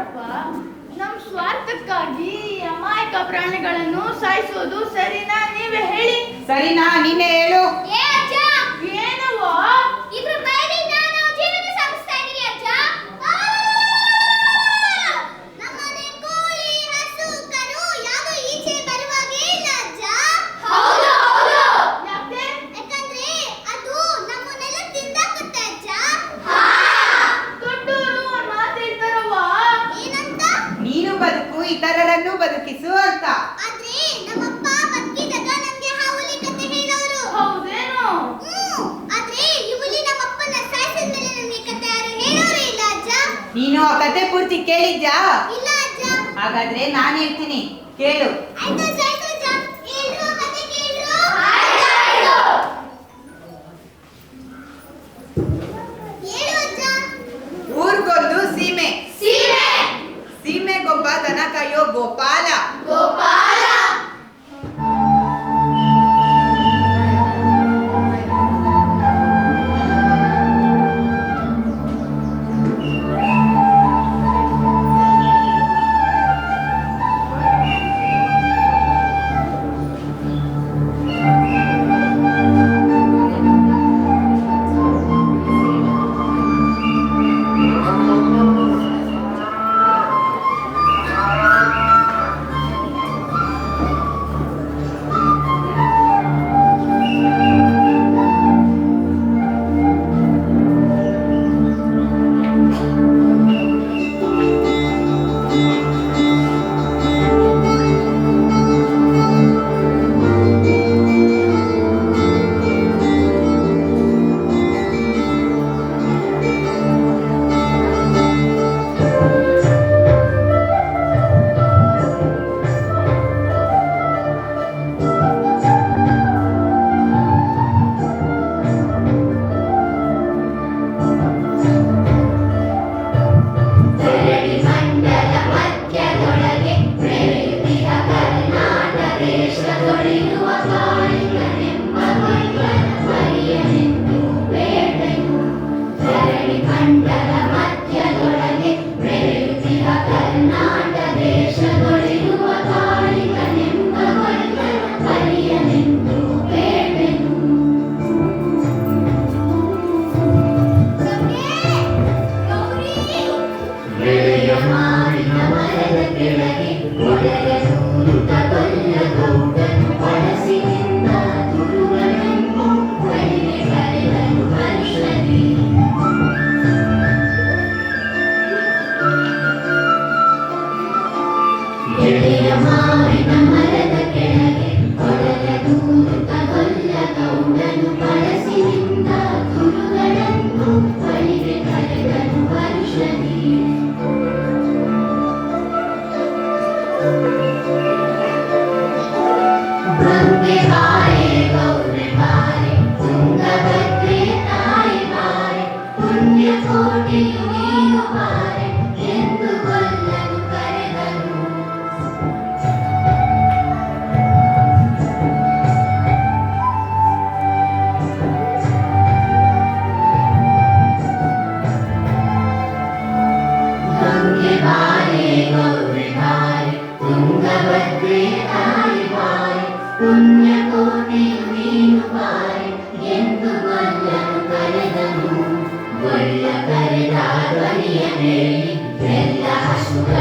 ನೋಡಪ್ಪ ನಮ್ ಸ್ವಾರ್ಥಕ್ಕಾಗಿ ಅಮಾಯಕ ಪ್ರಾಣಿಗಳನ್ನು ಸಾಯಿಸೋದು ಸರಿನಾ ನೀವೇ ಹೇಳಿ? ಸರಿನಾ ನೀನೇ ಹೇಳು. ಕೇಳಿದ್ಯಾ? ಹಾಗಾದ್ರೆ ನಾನು ಹೇಳ್ತೀನಿ. ಕೇಳು. ಧ್ವನಿಯ ಕೇಳಿ ಎಲ್ಲ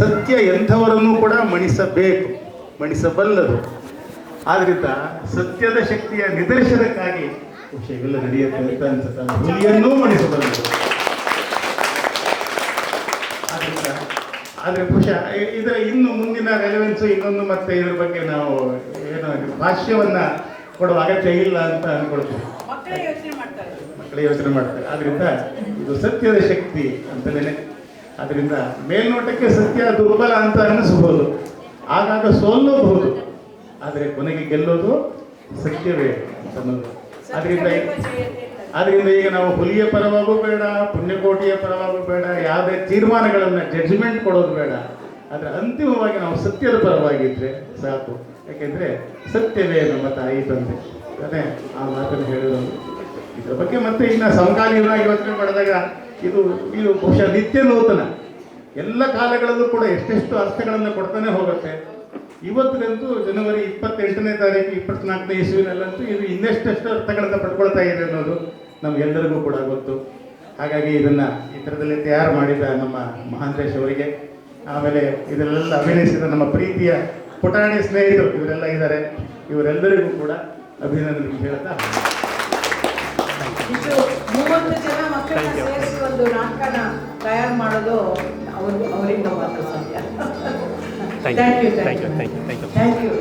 ಸತ್ಯ ಎಂಥವರನ್ನು ಕೂಡ ಮಣಿಸಬೇಕು ಮಣಿಸಬಲ್ಲದು. ಆದ್ರಿಂದ ಸತ್ಯದ ಶಕ್ತಿಯ ನಿದರ್ಶನಕ್ಕಾಗಿ ವಿಷಯವೆಲ್ಲ ನಡೆಯುತ್ತೆ ಅಂತ ಅನ್ಸುತ್ತೆ. ಹುಲಿಯನ್ನೂ ಮಣಿಸಬಲ್ಲದು. ಆದ್ರಿಂದ ಆದರೆ ಖುಷ ಇದರ ಇನ್ನು ಮುಂದಿನ ರೆಲೆವೆನ್ಸು ಇನ್ನೊಂದು ಮತ್ತೆ ಇದ್ರ ಬಗ್ಗೆ ನಾವು ಏನು ಭಾಷ್ಯವನ್ನು ಕೊಡುವ ಅಗತ್ಯ ಇಲ್ಲ ಅಂತ ಅಂದ್ಕೊಳ್ತೀವಿ ಮಕ್ಕಳೇ ಯೋಚನೆ ಮಾಡ್ತಾರೆ. ಆದ್ರಿಂದ ಇದು ಸತ್ಯದ ಶಕ್ತಿ ಅಂತಲೇ ಅದರಿಂದ ಮೇಲ್ನೋಟಕ್ಕೆ ಸತ್ಯ ದುರ್ಬಲ ಅಂತ ಅನ್ನಿಸಬಹುದು ಆಗಾಗ ಸೋಲ್ಲಬಹುದು ಆದರೆ ಕೊನೆಗೆ ಗೆಲ್ಲೋದು ಸತ್ಯವೇ ಅನ್ನೋದು ಅದರಿಂದ ಅದರಿಂದ ಈಗ ನಾವು ಹುಲಿಯ ಪರವಾಗೂ ಬೇಡ ಪುಣ್ಯಕೋಟಿಯ ಪರವಾಗೂ ಬೇಡ ಯಾವುದೇ ತೀರ್ಮಾನಗಳನ್ನು ಜಡ್ಜ್ಮೆಂಟ್ ಕೊಡೋದು ಬೇಡ. ಆದರೆ ಅಂತಿಮವಾಗಿ ನಾವು ಸತ್ಯದ ಪರವಾಗಿದ್ದರೆ ಸಾಕು. ಯಾಕೆಂದರೆ ಸತ್ಯವೇ ನಮ್ಮ ತಾಯಿ ತಂದೆ. ಅದೇ ಆ ಮಾತನ್ನು ಹೇಳಿರೋದು. ಇದರ ಬಗ್ಗೆ ಮತ್ತೆ ಇನ್ನು ಸಮಕಾಲೀನವಾಗಿ ಯೋಚನೆ ಮಾಡಿದಾಗ ಇದು ಇದು ಬಹುಶಃ ನಿತ್ಯ ನೂತನ. ಎಲ್ಲ ಕಾಲಗಳಲ್ಲೂ ಕೂಡ ಎಷ್ಟೆಷ್ಟು ಅರ್ಥಗಳನ್ನು ಕೊಡ್ತಾನೆ ಹೋಗುತ್ತೆ. ಇವತ್ತಿಗಂತೂ ಜನವರಿ ಇಪ್ಪತ್ತೆಂಟನೇ ತಾರೀಕು, ಇಪ್ಪತ್ನಾಲ್ಕನೇ ಇಸುವಿನಲ್ಲಂತೂ ಇದು ಇನ್ನೆಷ್ಟೆಷ್ಟು ಅರ್ಥಗಳನ್ನು ಪಡ್ಕೊಳ್ತಾ ಇದೆ ಅನ್ನೋದು ನಮಗೆಲ್ಲರಿಗೂ ಕೂಡ ಗೊತ್ತು. ಹಾಗಾಗಿ ಇದನ್ನು ಈ ಥರದಲ್ಲಿ ತಯಾರು ಮಾಡಿದ ನಮ್ಮ ಮಹಾಂತೇಶ್ ಅವರಿಗೆ, ಆಮೇಲೆ ಇದರಲ್ಲೆಲ್ಲ ಅಭಿನಯಿಸಿದ ನಮ್ಮ ಪ್ರೀತಿಯ ಪುಟಾಣಿ ಸ್ನೇಹಿತರು ಇವರೆಲ್ಲ ಇದ್ದಾರೆ. ಇವರೆಲ್ಲರಿಗೂ ಕೂಡ ಅಭಿನಂದನೆ ಹೇಳ್ತಾ ಇಷ್ಟು ಮೂವತ್ತು ಜನ ಮಕ್ಕಳನ್ನ ಸೇರಿಸಿ ಒಂದು ನಾಟಕನ ತಯಾರು ಮಾಡೋದು ಅವರು ಅವರಿಂದ ಮಾತ್ರ ಸಾಧ್ಯ. Thank you thank you thank you thank you